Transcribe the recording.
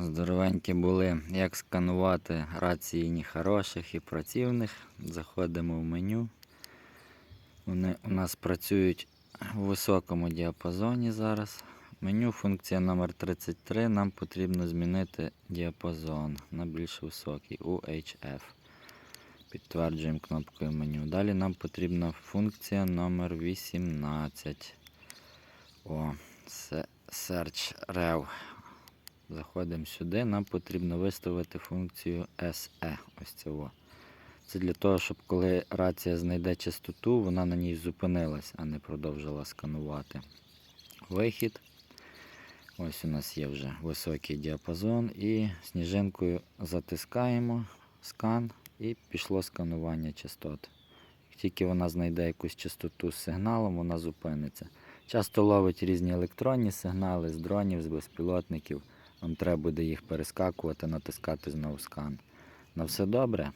Здоровенькі були. Як сканувати рації нехороших і працівних. Заходимо в меню. Вони у нас працюють у високому діапазоні зараз. Меню функція номер 33 Нам потрібно змінити діапазон на більш високий UHF. Підтверджуємо кнопкою меню. Далі нам потрібна функція номер 18. О, Search Rev. Заходимо сюди, нам потрібно виставити функцію SE. Ось цього. Це для того, щоб коли рація знайде частоту, вона на ній зупинилась, а не продовжила сканувати. Вихід. Ось у нас є вже високий діапазон і сніжинкою затискаємо скан і пішло сканування частот. Як тільки вона знайде якусь частоту з сигналом, вона зупиниться. Часто ловить різні електронні сигнали з дронів, з безпілотників. Вам треба буде їх перескакувати, натискати знову скан. На все добре.